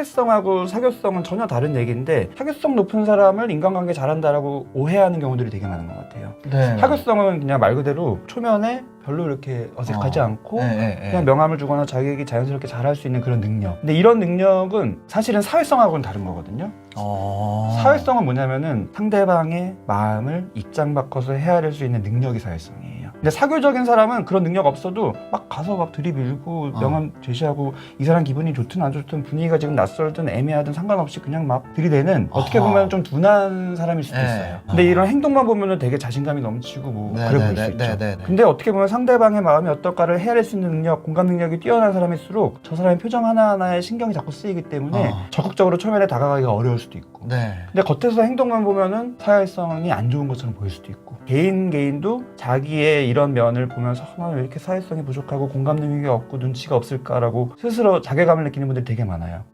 사회성하고 사교성은 전혀 다른 얘기인데 사교성 높은 사람을 인간관계 잘한다라고 오해하는 경우들이 되게 많은 것 같아요. 네. 사교성은 그냥 말 그대로 초면에 별로 이렇게 어색하지 어. 않고 네, 네, 네. 그냥 명함을 주거나 자기에게 자연스럽게 잘할 수 있는 그런 능력. 근데 이런 능력은 사실은 사회성하고는 다른 거거든요. 어. 사회성은 뭐냐면은 상대방의 마음을 입장 바꿔서 헤아릴 수 있는 능력이 사회성이에요. 근데 사교적인 사람은 그런 능력 없어도 막 가서 막 들이밀고 어. 명함 제시하고 이 사람 기분이 좋든 안 좋든 분위기가 지금 낯설든 애매하든 상관없이 그냥 막 들이대는 어떻게. 보면 좀 둔한 사람일 수도 네. 있어요. 근데 어. 이런 행동만 보면은 되게 자신감이 넘치고 뭐 네, 그래 네, 보일 수 네, 있죠. 네, 네, 네. 근데 어떻게 보면 상대방의 마음이 어떨까를 헤아릴 수 있는 능력, 공감 능력이 뛰어난 사람일수록 저 사람의 표정 하나하나에 신경이 자꾸 쓰이기 때문에 어. 적극적으로 초면에 다가가기가 어려울 수도 있고 네. 근데 겉에서 행동만 보면은 사회성이 안 좋은 것처럼 보일 수도 있고. 개인 개인도 자기의 이런 면을 보면서 아, 나왜 이렇게 사회성이 부족하고 공감 능력이 없고 눈치가 없을까라고 스스로 자괴감을 느끼는 분들이 되게 많아요